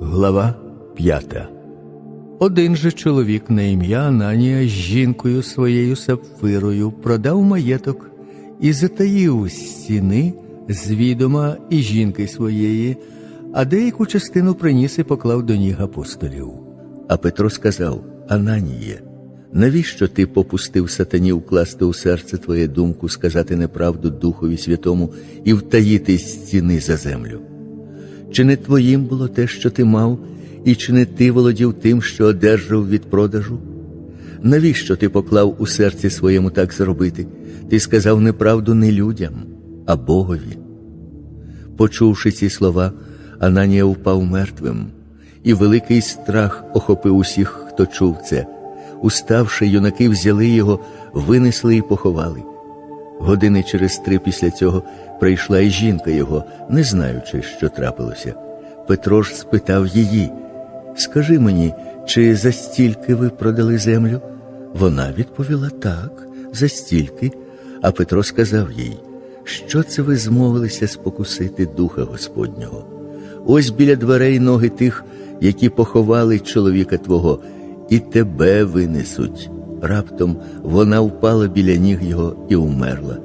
Глава 5 Один же чоловік на ім'я Ананія з жінкою своєю Сапфирою продав маєток і затаїв стіни з відома і жінки своєї, а деяку частину приніс і поклав до ніг апостолів. А Петро сказав: Ананіє, навіщо ти попустив сатані вкласти у серце твоє думку, сказати неправду Духові Святому і втаїти стіни за землю? Чи не твоїм було те, що ти мав, і чи не ти володів тим, що одержав від продажу? Навіщо ти поклав у серці своєму так зробити? Ти сказав неправду не людям, а Богові. Почувши ці слова, Ананія впав мертвим, і великий страх охопив усіх, хто чув це. Уставши, юнаки взяли його, винесли і поховали. Години через три після цього прийшла і жінка його, не знаючи, що трапилося. Петро ж спитав її: Скажи мені, чи за стільки ви продали землю? Вона відповіла так, за стільки. А Петро сказав їй, що це ви змовилися спокусити Духа Господнього? Ось біля дверей ноги тих, які поховали чоловіка Твого, і тебе винесуть. Раптом вона впала біля ніг його і умерла.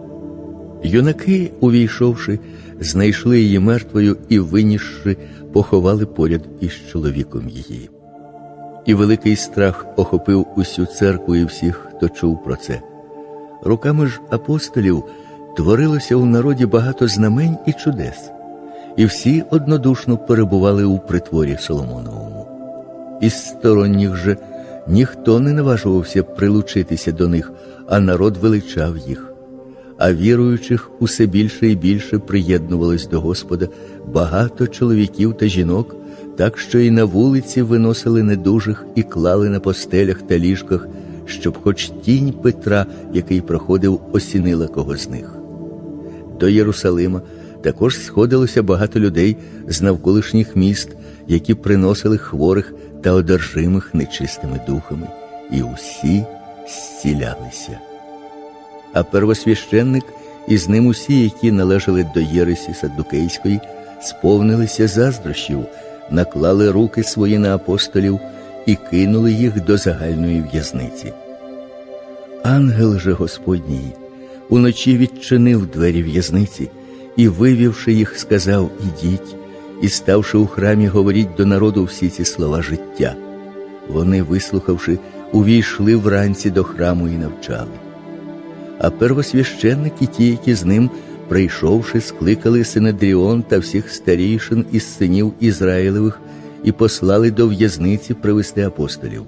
Юнаки, увійшовши, знайшли її мертвою і, винісши, поховали поряд із чоловіком її. І великий страх охопив усю церкву і всіх, хто чув про це. Руками ж апостолів творилося у народі багато знамень і чудес, і всі однодушно перебували у притворі Соломоновому. Із сторонніх же ніхто не наважувався прилучитися до них, а народ величав їх. А віруючих усе більше і більше приєднувалось до Господа багато чоловіків та жінок, так що і на вулиці виносили недужих і клали на постелях та ліжках, щоб хоч тінь Петра, який проходив, осінила кого з них. До Єрусалима також сходилося багато людей з навколишніх міст, які приносили хворих та одержимих нечистими духами, і усі зцілялися. А первосвященник і з ним усі, які належали до Єресі Саддукейської, сповнилися заздрощів, наклали руки свої на апостолів і кинули їх до загальної в'язниці. Ангел же Господній уночі відчинив двері в'язниці і, вивівши їх, сказав: Ідіть, і, ставши у храмі, говоріть до народу всі ці слова життя. Вони, вислухавши, увійшли вранці до храму і навчали. А первосвященники, ті, які з ним, прийшовши, скликали Синедріон та всіх старійшин із синів Ізраїлевих і послали до в'язниці привести апостолів.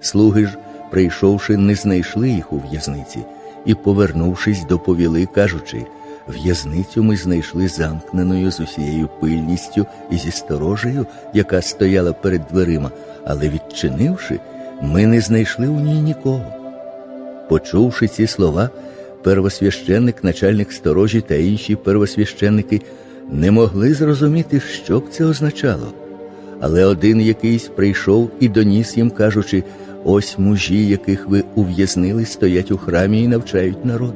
Слуги ж, прийшовши, не знайшли їх у в'язниці, і, повернувшись, доповіли, кажучи: в'язницю ми знайшли замкненою з усією пильністю і зі сторожею, яка стояла перед дверима, але відчинивши, ми не знайшли у ній нікого. Почувши ці слова, первосвященник, начальник сторожі та інші первосвященники не могли зрозуміти, що б це означало. Але один якийсь прийшов і доніс їм, кажучи: ось мужі, яких ви ув'язнили, стоять у храмі і навчають народ.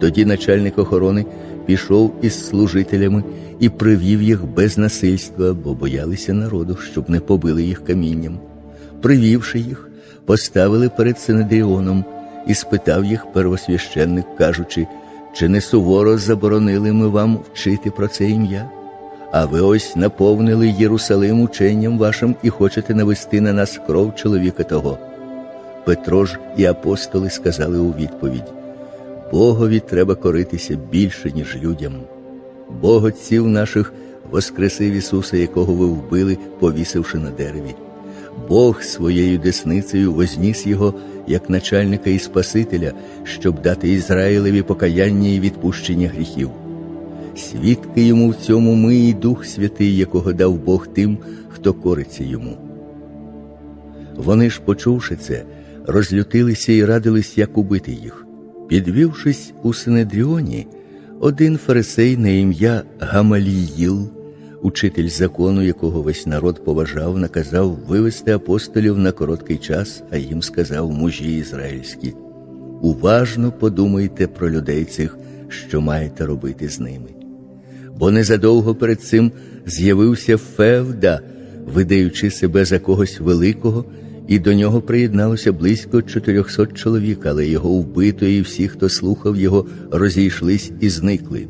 Тоді начальник охорони пішов із служителями і привів їх без насильства, бо боялися народу, щоб не побили їх камінням. Привівши їх, поставили перед Синедріоном і спитав їх первосвященник, кажучи, чи не суворо заборонили ми вам вчити про це ім'я? А ви ось наповнили Єрусалим ученням вашим і хочете навести на нас кров чоловіка того. Петро ж і апостоли сказали у відповідь: Богові треба коритися більше, ніж людям. Бог отців наших воскресив Ісуса, якого ви вбили, повісивши на дереві. Бог своєю десницею возніс його як начальника і Спасителя, щоб дати Ізраїлеві покаяння і відпущення гріхів. Свідки йому в цьому ми і Дух Святий, якого дав Бог тим, хто кориться йому. Вони ж, почувши це, розлютилися і радились, як убити їх. Підвівшись у Синедріоні, один фарисей на ім'я Гамаліїл, учитель закону, якого весь народ поважав, наказав вивести апостолів на короткий час, а їм сказав мужі ізраїльські: Уважно подумайте про людей цих, що маєте робити з ними. Бо незадовго перед цим з'явився Февда, видаючи себе за когось великого, і до нього приєдналося близько 400 чоловік, але його вбито, і всі, хто слухав його, розійшлись і зникли.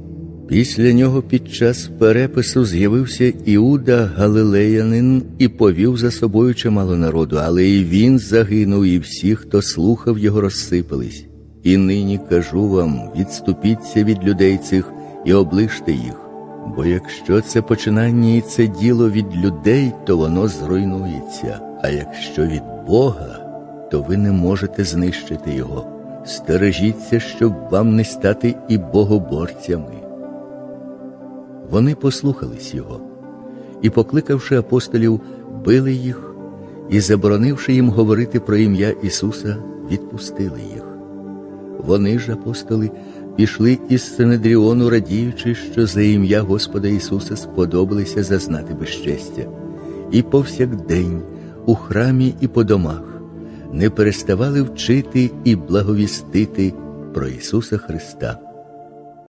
Після нього під час перепису з'явився Іуда Галилеянин і повів за собою чимало народу, але і він загинув, і всі, хто слухав його, розсипались. І нині кажу вам: відступіться від людей цих і оближте їх. Бо якщо це починання і це діло від людей, то воно зруйнується, а якщо від Бога, то ви не можете знищити його. Стережіться, щоб вам не стати і богоборцями. Вони послухались його і, покликавши апостолів, били їх і, заборонивши їм говорити про ім'я Ісуса, відпустили їх. Вони ж, апостоли, пішли із Синедріону, радіючи, що за ім'я Господа Ісуса сподобалися зазнати безчестя, і повсякдень у храмі і по домах не переставали вчити і благовістити про Ісуса Христа.